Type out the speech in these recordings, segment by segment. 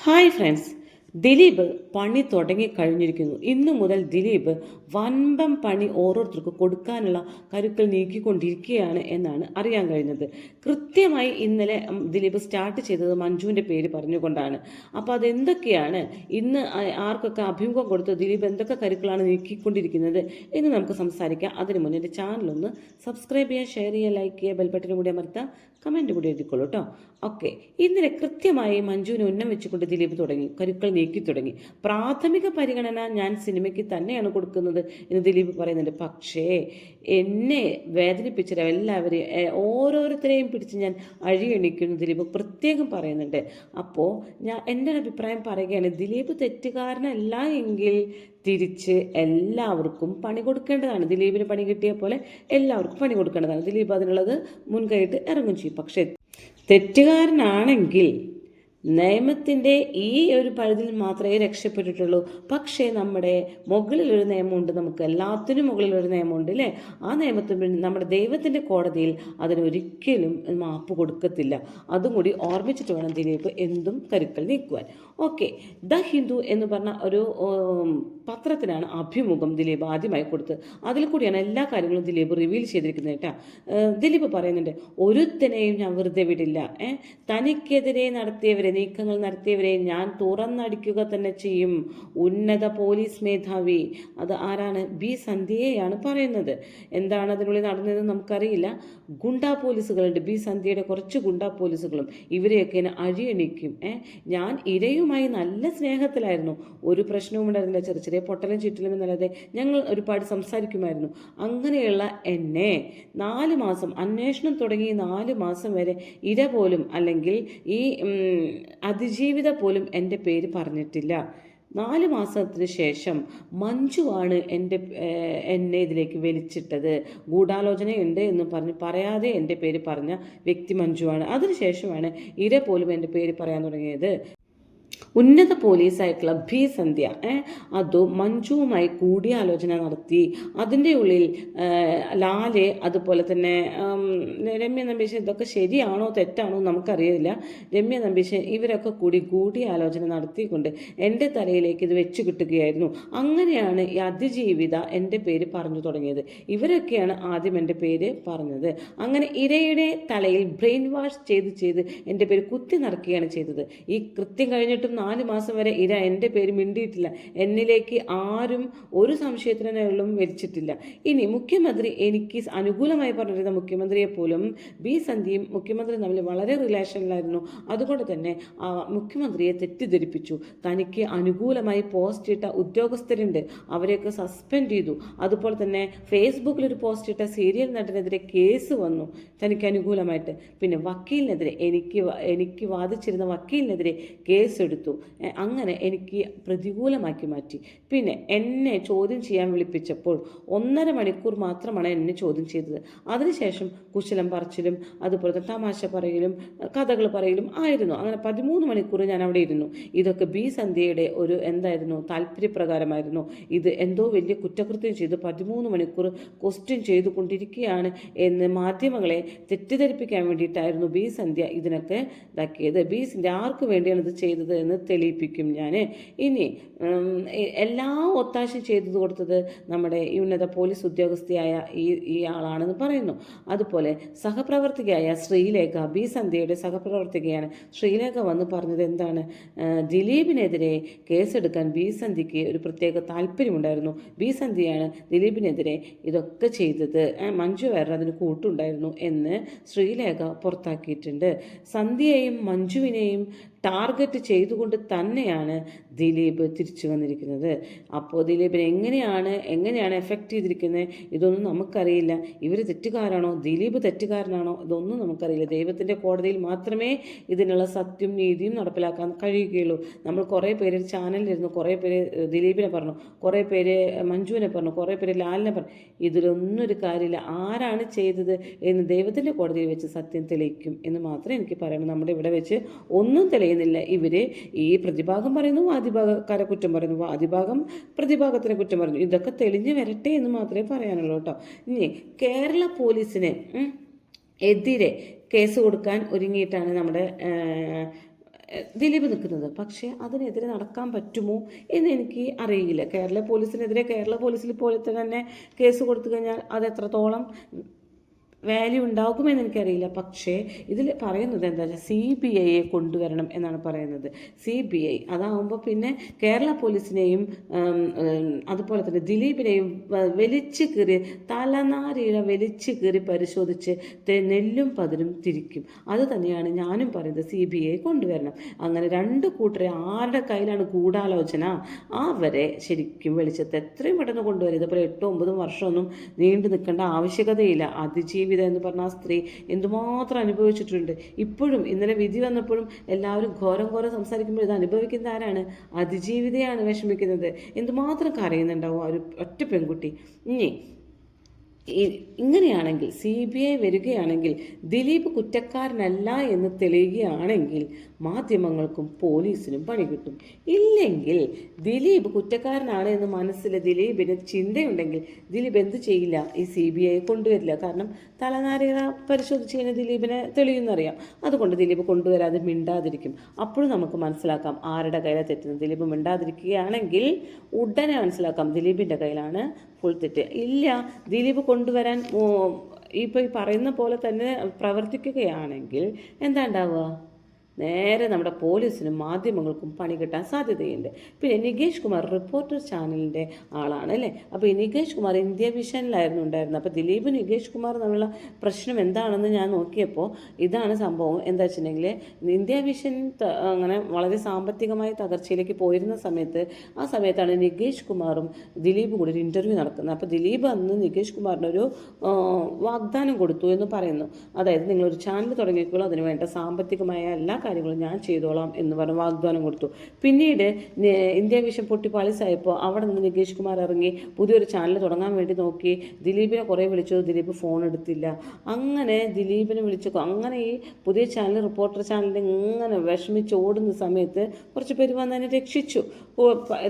Hi friends Dileep പണി തുടങ്ങി കഴിഞ്ഞിരിക്കുന്നു. ഇന്നു മുതൽ ദിലീപ് വൻപം പണി ഓരോരുത്തർക്കും കൊടുക്കാനുള്ള കരുക്കൾ നീക്കിക്കൊണ്ടിരിക്കുകയാണ് എന്നാണ് അറിയാൻ കഴിഞ്ഞത്. കൃത്യമായി ഇന്നലെ ദിലീപ് സ്റ്റാർട്ട് ചെയ്തത് മഞ്ജുവിന്റെ പേര് പറഞ്ഞുകൊണ്ടാണ്. അപ്പോൾ അതെന്തൊക്കെയാണ്? ഇന്ന് ആർക്കൊക്കെ അഭിമുഖം കൊടുത്ത് ദിലീപ് എന്തൊക്കെ കരുക്കളാണ് നീക്കിക്കൊണ്ടിരിക്കുന്നത് എന്ന് നമുക്ക് സംസാരിക്കാം. അതിന് മുന്നേ എന്റെ ചാനലൊന്ന് സബ്സ്ക്രൈബ് ചെയ്യുക ഷെയർ ചെയ്യുക ലൈക്ക് ചെയ്യുക ബെൽബട്ടനും കൂടി അമർത്താം കമന്റ് കൂടി എഴുതിക്കോളൂ കേട്ടോ ഓക്കെ. ഇന്നലെ കൃത്യമായി മഞ്ജുവിനെ ഉന്നം വെച്ചുകൊണ്ട് ദിലീപ് തുടങ്ങി. കരുക്കൾ നീക്കി തുടങ്ങി. പ്രാഥമിക പരിഗണന ഞാൻ സിനിമയ്ക്ക് തന്നെയാണ് കൊടുക്കുന്നത് എന്ന് ദിലീപ് പറയുന്നുണ്ട്. പക്ഷേ എന്നെ വേദനിപ്പിച്ച എല്ലാവരെയും ഓരോരുത്തരെയും പിടിച്ച് ഞാൻ അഴിയണിക്കുന്നു ദിലീപ് പ്രത്യേകം പറയുന്നുണ്ട്. അപ്പോൾ ഞാൻ എന്റെ ഒരു അഭിപ്രായം പറയുകയാണ് ദിലീപ് തെറ്റുകാരനല്ല എങ്കിൽ തിരിച്ച് എല്ലാവർക്കും പണി കൊടുക്കേണ്ടതാണ്. ദിലീപിന് പണി കിട്ടിയ പോലെ എല്ലാവർക്കും പണി കൊടുക്കേണ്ടതാണ്. ദിലീപ് അതിനുള്ളത് മുൻകൈയിട്ട് ഇറങ്ങും ചെയ്യും. പക്ഷേ തെറ്റുകാരനാണെങ്കിൽ നിയമത്തിന്റെ ഈ ഒരു പഴുതിൽ മാത്രമേ രക്ഷപ്പെട്ടിട്ടുള്ളൂ. പക്ഷേ നമ്മുടെ മുകളിലൊരു നിയമമുണ്ട്. നമുക്ക് എല്ലാത്തിനും മുകളിലൊരു നിയമമുണ്ട് അല്ലേ ആ നിയമത്തിന് നമ്മുടെ ദൈവത്തിന്റെ കോടതിയിൽ അതിനൊരിക്കലും മാപ്പ് കൊടുക്കത്തില്ല. അതും കൂടി ഓർമ്മിച്ചിട്ട് വേണം ദിലീപ് എന്തും കരുക്കൾ നീക്കുവാൻ. ഓക്കെ. ദ ഹിന്ദു എന്ന് പറഞ്ഞ ഒരു പത്രത്തിനാണ് അഭിമുഖം ദിലീപ് ആദ്യമായി കൊടുത്തത് അതിൽ കൂടിയാണ് എല്ലാ കാര്യങ്ങളും ദിലീപ് റിവീൽ ചെയ്തിരിക്കുന്നത് കേട്ടാ. ദിലീപ് പറയുന്നുണ്ട് ഒരുത്തനെയും ഞാൻ വെറുതെ വിടില്ല. തനിക്കെതിരെ നടത്തിയവരെ നീക്കങ്ങൾ നടത്തിയവരെ ഞാൻ തുറന്നടിക്കുക തന്നെ ചെയ്യും. ഉന്നത പോലീസ് മേധാവി. അത് ആരാണ്? ബി സന്ധ്യയെയാണ് പറയുന്നത്. എന്താണ് അതിനുള്ളിൽ നടന്നതെന്ന് നമുക്കറിയില്ല. ഗുണ്ടാ പോലീസുകളുണ്ട്. ബി സന്ധ്യയുടെ കുറച്ച് ഗുണ്ടാ പോലീസുകളും ഇവരെയൊക്കെ എന്നെ അഴിയണിക്കും. ഏ? ഞാൻ ഇരയുമായി നല്ല സ്നേഹത്തിലായിരുന്നു. ഒരു പ്രശ്നവും ഉണ്ടായിരുന്നില്ല. ചെറിയ ചെറിയ പൊട്ടലും ചുറ്റിലും എന്നല്ലാതെ ഞങ്ങൾ ഒരുപാട് സംസാരിക്കുമായിരുന്നു. അങ്ങനെയുള്ള എന്നെ നാല് മാസം അന്വേഷണം തുടങ്ങി നാല് മാസം വരെ ഇര പോലും അല്ലെങ്കിൽ ഈ അതിജീവിത പോലും എന്റെ പേര് പറഞ്ഞിട്ടില്ല. നാല് മാസത്തിന് ശേഷം മഞ്ജുവാണ് എന്റെ എന്നെ ഇതിലേക്ക് വലിച്ചിട്ടത് ഗൂഢാലോചനയുണ്ട് എന്ന് പറഞ്ഞ് പറയാതെ എന്റെ പേര് പറഞ്ഞ വ്യക്തി മഞ്ജുവാണ്. അതിനുശേഷമാണ് ഇര പോലും എന്റെ പേര് പറയാൻ തുടങ്ങിയത്. ഉന്നത പോലീസായിട്ടുള്ള ബി സന്ധ്യ അതോ മഞ്ജുവുമായി കൂടിയാലോചന നടത്തി അതിന്റെ ഉള്ളിൽ ലാലെ അതുപോലെ തന്നെ രമ്യ നമ്പീശൻ ഇതൊക്കെ ശരിയാണോ തെറ്റാണോ നമുക്കറിയില്ല രമ്യ നമ്പീശൻ ഇവരൊക്കെ കൂടി കൂടിയാലോചന നടത്തിക്കൊണ്ട് എന്റെ തലയിലേക്ക് ഇത് വെച്ച് കിട്ടുകയായിരുന്നു. അങ്ങനെയാണ് ഈ അതിജീവിത എന്റെ പേര് പറഞ്ഞു തുടങ്ങിയത്. ഇവരൊക്കെയാണ് ആദ്യം എന്റെ പേര് പറഞ്ഞത്. അങ്ങനെ ഇരയുടെ തലയിൽ ബ്രെയിൻ വാഷ് ചെയ്ത് ചെയ്ത് എന്റെ പേര് കുത്തി നിറക്കുകയാണ് ചെയ്തത്. ഈ കൃത്യം കഴിഞ്ഞിട്ടും നാല് മാസം വരെ ഇര എന്റെ പേര് മിണ്ടിയിട്ടില്ല. എന്നിലേക്ക് ആരും ഒരു സംശയത്തിനും വെച്ചിട്ടില്ല. ഇനി മുഖ്യമന്ത്രി എനിക്ക് അനുകൂലമായി പറഞ്ഞിരുന്ന മുഖ്യമന്ത്രിയെ പോലും ബി. സന്ധ്യയും മുഖ്യമന്ത്രി തമ്മിൽ വളരെ റിലേഷനിലായിരുന്നു. അതുകൊണ്ട് തന്നെ മുഖ്യമന്ത്രിയെ തെറ്റിദ്ധരിപ്പിച്ചു. തനിക്ക് അനുകൂലമായി പോസ്റ്റ് ഇട്ട ഉദ്യോഗസ്ഥരുണ്ട്. അവരെയൊക്കെ സസ്പെൻഡ് ചെയ്തു. അതുപോലെ തന്നെ ഫേസ്ബുക്കിൽ ഒരു പോസ്റ്റ് ഇട്ട സീരിയൽ നടനെതിരെ കേസ് വന്നു. തനിക്ക് അനുകൂലമായിട്ട്. പിന്നെ വക്കീലിനെതിരെ എനിക്ക് എനിക്ക് വാദിച്ചിരുന്ന വക്കീലിനെതിരെ കേസെടുത്തു. എ, അങ്ങനെ എനിക്ക് പ്രതികൂലമാക്കി മാറ്റി. പിന്നെ എന്നെ ചോദ്യം ചെയ്യാൻ വിളിപ്പിച്ചപ്പോൾ ഒന്നര മണിക്കൂർ മാത്രമാണ് എന്നെ ചോദ്യം ചെയ്തത്. അതിനുശേഷം കുശലം പറച്ചിലും അതുപോലെ തന്നെ തമാശ പറയലും കഥകൾ പറയലും ആയിരുന്നു. അങ്ങനെ പതിമൂന്ന് മണിക്കൂർ ഞാൻ അവിടെ ഇരുന്നു. ഇതൊക്കെ ബി സന്ധ്യയുടെ ഒരു എന്തായിരുന്നു താല്പര്യപ്രകാരമായിരുന്നു. ഇത് എന്തോ വലിയ കുറ്റകൃത്യം ചെയ്ത് പതിമൂന്ന് മണിക്കൂർ ക്വസ്റ്റ്യൻ ചെയ്തുകൊണ്ടിരിക്കുകയാണ് എന്ന് മാധ്യമങ്ങളെ തെറ്റിദ്ധരിപ്പിക്കാൻ വേണ്ടിയിട്ടായിരുന്നു ബി സന്ധ്യ ഇതിനൊക്കെ ഇതാക്കിയത്. ബി സന്ധ്യ ആർക്ക് വേണ്ടിയാണ് ഇത് ചെയ്തത് എന്ന് തെളിയിപ്പിക്കും ഞാൻ ഇനി എല്ലാ ഒത്താശയും ചെയ്തു കൊടുത്തത് നമ്മുടെ ഉന്നത പോലീസ് ഉദ്യോഗസ്ഥയായ ഈ ഈ ആളാണെന്ന് പറയുന്നു. അതുപോലെ സഹപ്രവർത്തകയായ ശ്രീലേഖ ബി. സന്ധ്യയുടെ സഹപ്രവർത്തകയാണ് ശ്രീലേഖ വന്ന് പറഞ്ഞത് എന്താണ്? ദിലീപിനെതിരെ കേസെടുക്കാൻ ബി. സന്ധ്യയ്ക്ക് ഒരു പ്രത്യേക താല്പര്യമുണ്ടായിരുന്നു. ബി. സന്ധ്യയാണ് ദിലീപിനെതിരെ ഇതൊക്കെ ചെയ്തത്. മഞ്ജു വേറെ അതിന് കൂട്ടുണ്ടായിരുന്നു എന്ന് ശ്രീലേഖ പുറത്താക്കിയിട്ടുണ്ട്. സന്ധ്യയെയും മഞ്ജുവിനെയും ടാർഗറ്റ് ചെയ്തുകൊണ്ട് തന്നെയാണ് ദിലീപ് തിരിച്ചു വന്നിരിക്കുന്നത്. അപ്പോൾ ദിലീപിനെ എങ്ങനെയാണ് എങ്ങനെയാണ് എഫക്റ്റ് ചെയ്തിരിക്കുന്നത്? ഇതൊന്നും നമുക്കറിയില്ല. ഇവർ തെറ്റുകാരാണോ? ദിലീപ് തെറ്റുകാരനാണോ? ഇതൊന്നും നമുക്കറിയില്ല. ദൈവത്തിന്റെ കോടതിയിൽ മാത്രമേ ഇതിനുള്ള സത്യം നീതിയും നടപ്പിലാക്കാൻ കഴിയുകയുള്ളൂ. നമ്മൾ കുറേ പേര് ചാനലിലിരുന്നു കുറേ പേര് ദിലീപിനെ പറഞ്ഞു കുറേ പേര് മഞ്ജുവിനെ പറഞ്ഞു കുറേ പേര് ലാലിനെ പറഞ്ഞു. ഇതിലൊന്നും ഒരു കാര്യമില്ല. ആരാണ് ചെയ്തത് എന്ന് ദൈവത്തിന്റെ കോടതിയിൽ വെച്ച് സത്യം തെളിയിക്കും എന്ന് മാത്രമേ എനിക്ക് പറയാം നമ്മുടെ ഇവിടെ വെച്ച് ഒന്നും തെളിയുന്നില്ല ഇവർ ഈ പ്രതിഭാഗം പറയുന്നു വാദിഭാഗക്കാരെ കുറ്റം പറയുന്നു വാദിഭാഗം പ്രതിഭാഗത്തിനെ കുറ്റം പറയുന്നു. ഇതൊക്കെ തെളിഞ്ഞു വരട്ടെ എന്ന് മാത്രമേ പറയാനുള്ളൂ കേട്ടോ. ഇനി കേരള പോലീസിന് എതിരെ കേസ് കൊടുക്കാൻ ഒരുങ്ങിയിട്ടാണ് നമ്മുടെ ദിലീപ് നിൽക്കുന്നത്. പക്ഷേ അതിനെതിരെ നടക്കാൻ പറ്റുമോ എന്ന് എനിക്ക് അറിയില്ല. കേരള പോലീസിനെതിരെ കേരള പോലീസിൽ പോലെ തന്നെ കേസ് കൊടുത്തു കഴിഞ്ഞാൽ അത് എത്രത്തോളം വാല്യൂ ഉണ്ടാകുമെന്ന് എനിക്കറിയില്ല. പക്ഷേ ഇതിൽ പറയുന്നത് എന്താ വെച്ചാൽ സി ബി ഐയെ കൊണ്ടുവരണം എന്നാണ് പറയുന്നത്. സി ബി ഐ അതാകുമ്പോൾ പിന്നെ കേരള പോലീസിനെയും അതുപോലെ തന്നെ ദിലീപിനെയും വലിച്ച് കീറി തലനാരിഴ വലിച്ചു കീറി പരിശോധിച്ച് നെല്ലും പതിരും തിരിക്കും. അത് തന്നെയാണ് ഞാനും പറയുന്നത് സി ബി ഐ കൊണ്ടുവരണം. അങ്ങനെ രണ്ട് കൂട്ടരെ ആരുടെ കയ്യിലാണ് ഗൂഢാലോചന? അവരെ ശരിക്കും വെളിച്ചത്ത് എത്രയും പെട്ടെന്ന് കൊണ്ടുവരും. ഇതുപോലെ എട്ടോ ഒമ്പതും വർഷമൊന്നും നീണ്ടു നിൽക്കേണ്ട ആവശ്യകതയില്ല. അതിജീവിത എന്ന് പറഞ്ഞ ആ സ്ത്രീ എന്തുമാത്രം അനുഭവിച്ചിട്ടുണ്ട്. ഇപ്പോഴും ഇന്നലെ വിധി വന്നപ്പോഴും എല്ലാവരും ഘോരം ഘോരം സംസാരിക്കുമ്പോൾ ഇത് അനുഭവിക്കുന്ന ആരാണ്? അതിജീവിതയാണ് വിഷമിക്കുന്നത്. എന്തുമാത്രം കരയുന്നുണ്ടാവും ആ ഒരു ഒറ്റ പെൺകുട്ടി. ഇനി ഇങ്ങനെയാണെങ്കിൽ സി ബി ഐ വരികയാണെങ്കിൽ ദിലീപ് കുറ്റക്കാരനല്ല എന്ന് തെളിയുകയാണെങ്കിൽ മാധ്യമങ്ങൾക്കും പോലീസിനും പണി കിട്ടും. ഇല്ലെങ്കിൽ ദിലീപ് കുറ്റക്കാരനാണ് എന്ന് മനസ്സിൽ ദിലീപിന് ചിന്തയുണ്ടെങ്കിൽ ദിലീപ് എന്ത് ചെയ്യില്ല? ഈ സി ബി ഐ കൊണ്ടുവരില്ല. കാരണം തലനാരിക പരിശോധിച്ച് കഴിഞ്ഞാൽ ദിലീപിനെ തെളിയുന്നറിയാം. അതുകൊണ്ട് ദിലീപ് കൊണ്ടുവരാതെ മിണ്ടാതിരിക്കും. അപ്പോഴും നമുക്ക് മനസ്സിലാക്കാം ആരുടെ കയ്യിലാണ് തെറ്റുന്നത്. ദിലീപ് മിണ്ടാതിരിക്കുകയാണെങ്കിൽ ഉടനെ മനസ്സിലാക്കാം ദിലീപിന്റെ കയ്യിലാണ് ഫുൾ തെറ്റ്. ഇല്ല ദിലീപ് കൊണ്ടുവരാൻ ഇപ്പോൾ ഈ പറയുന്ന പോലെ തന്നെ പ്രവർത്തിക്കുകയാണെങ്കിൽ എന്താ ഉണ്ടാവുക? നേരെ നമ്മുടെ പോലീസിനും മാധ്യമങ്ങൾക്കും പണി കിട്ടാൻ സാധ്യതയുണ്ട്. പിന്നെ നികേഷ് കുമാർ റിപ്പോർട്ടർ ചാനലിന്റെ ആളാണ് അല്ലേ? അപ്പോൾ ഈ നികേഷ് കുമാർ ഇന്ത്യ വിഷനിലായിരുന്നു ഉണ്ടായിരുന്നത്. അപ്പോൾ ദിലീപ് നികേഷ് കുമാർ തമ്മിലുള്ള പ്രശ്നം എന്താണെന്ന് ഞാൻ നോക്കിയപ്പോൾ ഇതാണ് സംഭവം. എന്താ വെച്ചിട്ടുണ്ടെങ്കിൽ ഇന്ത്യ വിഷൻ അങ്ങനെ വളരെ സാമ്പത്തികമായി തകർച്ചയിലേക്ക് പോയിരുന്ന സമയത്ത് ആ സമയത്താണ് നികേഷ് കുമാറും ദിലീപ് കൂടി ഒരു ഇന്റർവ്യൂ നടക്കുന്നത്. അപ്പോൾ ദിലീപ് അന്ന് നികേഷ് കുമാറിന് ഒരു വാഗ്ദാനം കൊടുത്തു എന്ന് പറയുന്നു. അതായത് നിങ്ങളൊരു ചാനൽ തുടങ്ങിയപ്പോൾ അതിന് വേണ്ട സാമ്പത്തികമായ എല്ലാ കാര്യങ്ങളും ഞാൻ ചെയ്തോളാം എന്ന് പറഞ്ഞ് വാഗ്ദാനം കൊടുത്തു. പിന്നീട് ഇന്ത്യ വിഷൻ പൊട്ടി പാളിസായപ്പോൾ അവിടെ നിന്ന് നികേഷ് കുമാർ ഇറങ്ങി പുതിയൊരു ചാനൽ തുടങ്ങാൻ വേണ്ടി നോക്കി. ദിലീപിനെ കുറേ വിളിച്ചു ദിലീപ് ഫോൺ എടുത്തില്ല. അങ്ങനെ ദിലീപിനെ വിളിച്ചു അങ്ങനെ ഈ പുതിയ ചാനൽ റിപ്പോർട്ടർ ചാനലിൽ ഇങ്ങനെ വിഷമിച്ച് ഓടുന്ന സമയത്ത് കുറച്ച് പേര് വന്ന് അതിനെ രക്ഷിച്ചു.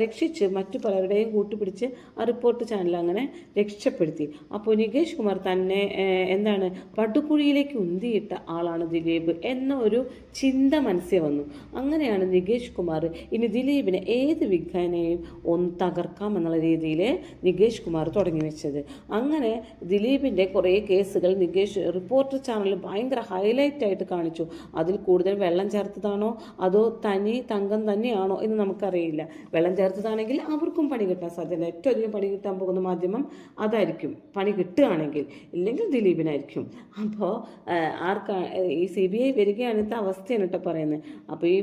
രക്ഷിച്ച് മറ്റു പലരുടെയും കൂട്ടുപിടിച്ച് ആ റിപ്പോർട്ട് ചാനൽ അങ്ങനെ രക്ഷപ്പെടുത്തി. അപ്പോൾ നികേഷ് കുമാർ തന്നെ എന്താണ് പടുകുഴിയിലേക്ക് ഉന്തിയിട്ട ആളാണ് ദിലീപ് എന്ന ഒരു ചിന്ത മനസ്സിൽ വന്നു? അങ്ങനെയാണ് നികേഷ് കുമാർ ഇനി ദിലീപിനെ ഏത് വിഘ്നയും ഒന്ന് തകർക്കാം എന്നുള്ള രീതിയിൽ നികേഷ് കുമാർ തുടങ്ങി വെച്ചത്. അങ്ങനെ ദിലീപിന്റെ കുറേ കേസുകൾ നികേഷ് റിപ്പോർട്ടർ ചാനലിൽ ഭയങ്കര ഹൈലൈറ്റ് ആയിട്ട് കാണിച്ചു. അതിൽ കൂടുതൽ വെള്ളം ചേർത്തതാണോ? അതോ തനി തങ്കം തന്നെയാണോ എന്ന് നമുക്കറിയില്ല. വെള്ളം ചേർത്തതാണെങ്കിൽ അവർക്കും പണി കിട്ടാൻ സാധ്യത ഏറ്റവും അധികം പണി കിട്ടാൻ പോകുന്ന മാധ്യമം അതായിരിക്കും. പണി കിട്ടുകയാണെങ്കിൽ ഇല്ലെങ്കിൽ ദിലീപിനായിരിക്കും. അപ്പോൾ ആർക്കാ ഈ സി ബി ഐ വരികയാണത്തെ അവസ്ഥയാണ് കേട്ടോ പറയുന്നത് അപ്പോൾ ഈ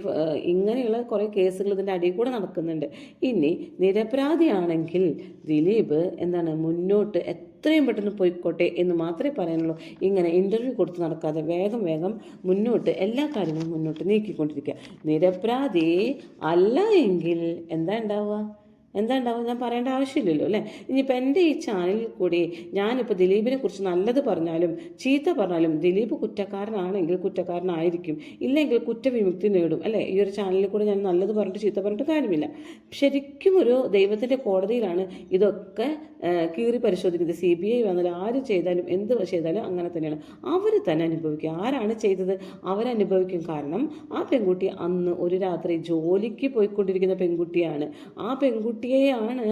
ഇങ്ങനെയുള്ള കുറേ കേസുകൾ ഇതിന്റെ അടിയിൽ കൂടെ നടക്കുന്നുണ്ട്. ഇനി നിരപരാധിയാണെങ്കിൽ ദിലീപ് എന്താണ് മുന്നോട്ട് എത്രയും പെട്ടെന്ന് പോയിക്കോട്ടെ എന്ന് മാത്രമേ പറയാനുള്ളൂ. ഇങ്ങനെ ഇന്റർവ്യൂ കൊടുത്ത് നടക്കാതെ വേഗം വേഗം മുന്നോട്ട് എല്ലാ കാര്യങ്ങളും മുന്നോട്ട് നീക്കിക്കൊണ്ടിരിക്കുക. നിരപരാധി അല്ല എങ്കിൽ എന്താ ഉണ്ടാവുക? എന്താ ഉണ്ടാവും ഞാൻ പറയേണ്ട ആവശ്യമില്ലല്ലോ അല്ലേ? ഇനിയിപ്പോൾ എന്റെ ഈ ചാനലിൽ കൂടി ഞാനിപ്പോൾ ദിലീപിനെ കുറിച്ച് നല്ലത് പറഞ്ഞാലും ചീത്ത പറഞ്ഞാലും ദിലീപ് കുറ്റക്കാരനാണെങ്കിൽ കുറ്റക്കാരനായിരിക്കും. ഇല്ലെങ്കിൽ കുറ്റവിമുക്തി നേടും അല്ലേ? ഈ ഒരു ചാനലിൽ കൂടി ഞാൻ നല്ലത് പറഞ്ഞിട്ട് ചീത്ത പറഞ്ഞിട്ട് കാര്യമില്ല. ശരിക്കും ഒരു ദൈവത്തിന്റെ കോടതിയിലാണ് ഇതൊക്കെ കീറി പരിശോധിക്കുന്നത്. സി ബി ഐ വന്നാൽ ആര് ചെയ്താലും എന്ത് ചെയ്താലും അങ്ങനെ തന്നെയാണ്. അവർ തന്നെ അനുഭവിക്കും. ആരാണ് ചെയ്തത്? അവരനുഭവിക്കും. കാരണം ആ പെൺകുട്ടി അന്ന് ഒരു രാത്രി ജോലിക്ക് പോയിക്കൊണ്ടിരിക്കുന്ന പെൺകുട്ടിയാണ്. ആ പെൺകുട്ടിയെയാണ്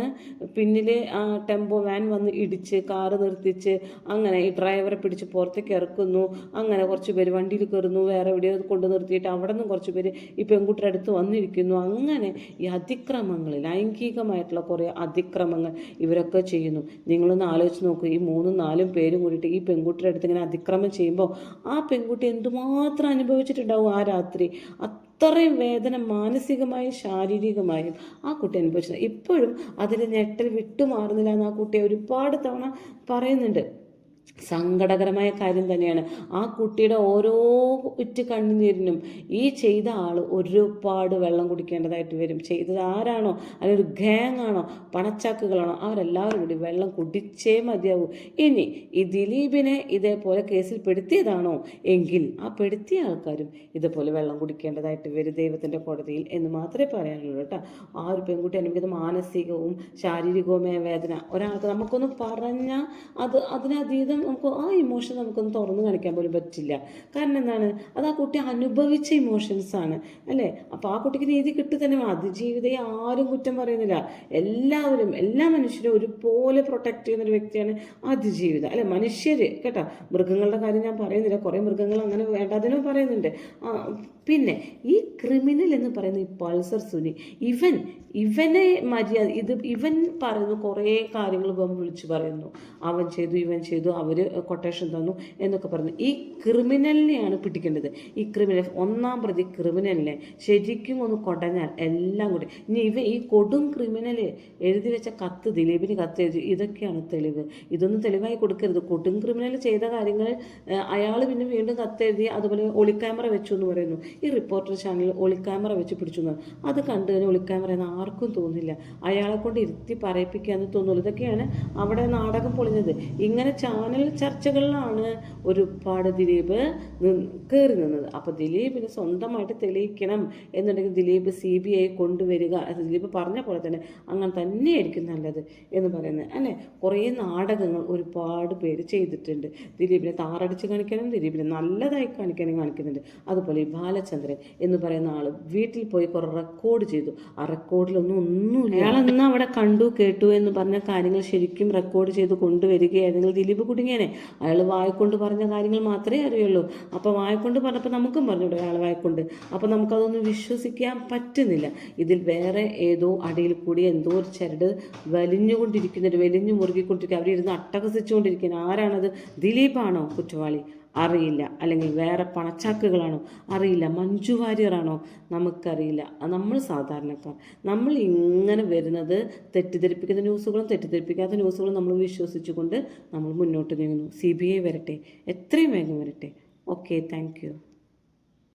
പിന്നിൽ ആ ടെമ്പോ വാൻ വന്ന് ഇടിച്ച് കാറ് നിർത്തിച്ച് അങ്ങനെ ഈ ഡ്രൈവറെ പിടിച്ച് പുറത്തേക്ക് ഇറക്കുന്നു. അങ്ങനെ കുറച്ച് പേര് വണ്ടിയിൽ കയറുന്നു. വേറെ എവിടെയോ കൊണ്ട് നിർത്തിയിട്ട് അവിടെ നിന്ന് കുറച്ച് പേര് ഈ പെൺകുട്ടിയുടെ അടുത്ത് വന്നിരിക്കുന്നു. അങ്ങനെ ഈ അതിക്രമങ്ങൾ ലൈംഗികമായിട്ടുള്ള കുറേ അതിക്രമങ്ങൾ ഇവരൊക്കെ ചെയ്യുന്നു. നിങ്ങളൊന്ന് ആലോചിച്ച് നോക്കൂ. ഈ മൂന്നും നാലും പേരും കൂടിയിട്ട് ഈ പെൺകുട്ടിയുടെ അടുത്ത് ഇങ്ങനെ അതിക്രമം ചെയ്യുമ്പോൾ ആ പെൺകുട്ടി എന്തുമാത്രം അനുഭവിച്ചിട്ടുണ്ടാവും ആ രാത്രി? അത്രയും വേദന മാനസികമായും ശാരീരികമായും ആ കുട്ടി അനുഭവിച്ചത് ഇപ്പോഴും അതിന്റെ ഞെട്ടൽ വിട്ടുമാറുന്നില്ല എന്ന് ആ കുട്ടി ഒരുപാട് തവണ പറയുന്നുണ്ട്. സങ്കടകരമായ കാര്യം തന്നെയാണ്. ആ കുട്ടിയുടെ ഓരോ ഉറ്റ് കണ്ണുനീരിനും ഈ ചെയ്ത ആൾ ഒരുപാട് വെള്ളം കുടിക്കേണ്ടതായിട്ട് വരും. ചെയ്തത് ആരാണോ? അല്ലെങ്കിൽ ഗ്യാങ് ആണോ? പണച്ചാക്കുകളാണോ? അവരെല്ലാവരും കൂടി വെള്ളം കുടിച്ചേ മതിയാവൂ. ഇനി ഈ ദിലീപിനെ ഇതേപോലെ കേസിൽ പെടുത്തിയതാണോ? എങ്കിൽ ആ പെടുത്തിയ ആൾക്കാരും ഇതേപോലെ വെള്ളം കുടിക്കേണ്ടതായിട്ട് വരും ദൈവത്തിന്റെ കോടതിയിൽ എന്ന് മാത്രമേ പറയാനുള്ളൂ കേട്ടോ. ആ ഒരു പെൺകുട്ടി അനുഭവിക്കുന്ന മാനസികവും ശാരീരികവുമായ വേദന ഒരാൾക്ക് നമുക്കൊന്ന് പറഞ്ഞാൽ അത് അതിനതീതം നമുക്ക് ആ ഇമോഷൻ നമുക്കൊന്ന് തുറന്ന് കാണിക്കാൻ പോലും പറ്റില്ല. കാരണം എന്താണ്? അത് ആ കുട്ടി അനുഭവിച്ച ഇമോഷൻസ് ആണ്. അല്ലേ? അപ്പോൾ ആ കുട്ടിക്ക് നീതി കിട്ടി തന്നെ. അതിജീവിതയെ ആരും കുറ്റം പറയുന്നില്ല. എല്ലാവരും എല്ലാ മനുഷ്യരും ഒരുപോലെ പ്രൊട്ടക്റ്റ് ചെയ്യുന്ന ഒരു വ്യക്തിയാണ് അതിജീവിത. അല്ലെ? മനുഷ്യർ കേട്ടോ? മൃഗങ്ങളുടെ കാര്യം ഞാൻ പറയുന്നില്ല. കുറേ മൃഗങ്ങൾ അങ്ങനെ വേണ്ടാതിനും പറയുന്നുണ്ട്. പിന്നെ ഈ ക്രിമിനൽ എന്ന് പറയുന്ന ഈ പൾസർ സുനി ഇവൻ ഇവനെ മര്യാദ ഇത് ഇവൻ പറയുന്നു കുറേ കാര്യങ്ങൾ ഇവൻ വിളിച്ചു പറയുന്നു. അവൻ ചെയ്തു ഇവൻ ചെയ്തു അവർ കൊട്ടേഷൻ തന്നു എന്നൊക്കെ പറഞ്ഞു. ഈ ക്രിമിനലിനെയാണ് പിടിക്കേണ്ടത്. ഈ ക്രിമിനൽ ഒന്നാം പ്രതി ക്രിമിനലിനെ ശരിക്കും ഒന്ന് കൊടഞ്ഞാൽ എല്ലാം കൂടി. ഇനി ഇവ ഈ കൊടും ക്രിമിനൽ എഴുതി വെച്ച കത്ത് ദിലീപിന് കത്ത് എഴുതി ഇതൊക്കെയാണ് തെളിവ്. ഇതൊന്നും തെളിവായി കൊടുക്കരുത്. കൊടും ക്രിമിനൽ ചെയ്ത കാര്യങ്ങൾ അയാൾ പിന്നെ വീണ്ടും കത്തെഴുതി അതുപോലെ ഒളിക്യാമറ വെച്ചു എന്ന് പറയുന്നു. ഈ റിപ്പോർട്ടർ ചാനലിൽ ഒളിക്യാമറ വെച്ച് പിടിച്ചു എന്ന് അത് കണ്ടു കഴിഞ്ഞാൽ ഒളിക്യാമറ എന്ന് ആർക്കും തോന്നില്ല. അയാളെ കൊണ്ട് ഇരുത്തി പറയിപ്പിക്കാന്ന് തോന്നുള്ളൂ ഇതൊക്കെയാണ് അവിടെ നാടകം പൊളിഞ്ഞത്. ഇങ്ങനെ ചാനൽ ചർച്ചകളിലാണ് ഒരുപാട് ദിലീപ് കയറി നിന്നത്. അപ്പോൾ ദിലീപിന് സ്വന്തമായിട്ട് തെളിയിക്കണം എന്നുണ്ടെങ്കിൽ ദിലീപ് സി ബി ഐ കൊണ്ടുവരിക ദിലീപ് പറഞ്ഞ പോലെ തന്നെ അങ്ങനെ തന്നെയായിരിക്കും നല്ലത് എന്ന് പറയുന്നത്. അല്ലേ? കുറേ നാടകങ്ങൾ ഒരുപാട് പേര് ചെയ്തിട്ടുണ്ട്. ദിലീപിനെ താറടിച്ച് കാണിക്കാനും ദിലീപിനെ നല്ലതായി കാണിക്കാനും കാണിക്കുന്നുണ്ട്. അതുപോലെ ഈ ബാലചന്ദ്രൻ എന്ന് പറയുന്ന ആൾ വീട്ടിൽ പോയി കുറേ റെക്കോർഡ് ചെയ്തു. ആ റെക്കോർഡിലൊന്നും ഒന്നുമില്ല. അയാളെന്നാ അവിടെ കണ്ടു കേട്ടു എന്ന് പറഞ്ഞ കാര്യങ്ങൾ ശരിക്കും റെക്കോർഡ് ചെയ്ത് കൊണ്ടുവരികയായിരുന്നെങ്കിൽ ദിലീപ് കുടുങ്ങിയനെ അയാൾ വായിക്കൊണ്ട് പറഞ്ഞ കാര്യങ്ങൾ മാത്രമേ അറിയുള്ളൂ. അപ്പോൾ വായിക്കൊണ്ട് പറഞ്ഞപ്പോൾ നമുക്കും പറഞ്ഞൂടെ അയാൾ വായിക്കൊണ്ട്. അപ്പോൾ നമുക്കതൊന്നും വിശ്വസിക്കാൻ പറ്റുന്നില്ല. ഇതിൽ വേറെ ഏതോ അടിയിൽ കൂടി എന്തോ ഒരു ചരട് വലിഞ്ഞുകൊണ്ടിരിക്കുന്നുണ്ട് വലിഞ്ഞു മുറുകിക്കൊണ്ടിരിക്കുക. അവരിരുന്ന് അട്ടഹസിച്ചുകൊണ്ടിരിക്കുന്നത് ആരാണത്? ദിലീപാണോ കുറ്റവാളി? അറിയില്ല. അല്ലെങ്കിൽ വേറെ പണച്ചാക്കുകളാണോ? അറിയില്ല. മഞ്ജു വാര്യറാണോ നമുക്കറിയില്ല. നമ്മൾ സാധാരണക്കാർ. നമ്മൾ ഇങ്ങനെ വരുന്നത് തെറ്റിദ്ധരിപ്പിക്കുന്ന ന്യൂസുകളും തെറ്റിദ്ധരിപ്പിക്കാത്ത ന്യൂസുകളും നമ്മൾ വിശ്വസിച്ചുകൊണ്ട് നമ്മൾ മുന്നോട്ട് നീങ്ങുന്നു. സി ബി ഐ വരട്ടെ. എത്രയും വേഗം വരട്ടെ. ഓക്കെ. താങ്ക്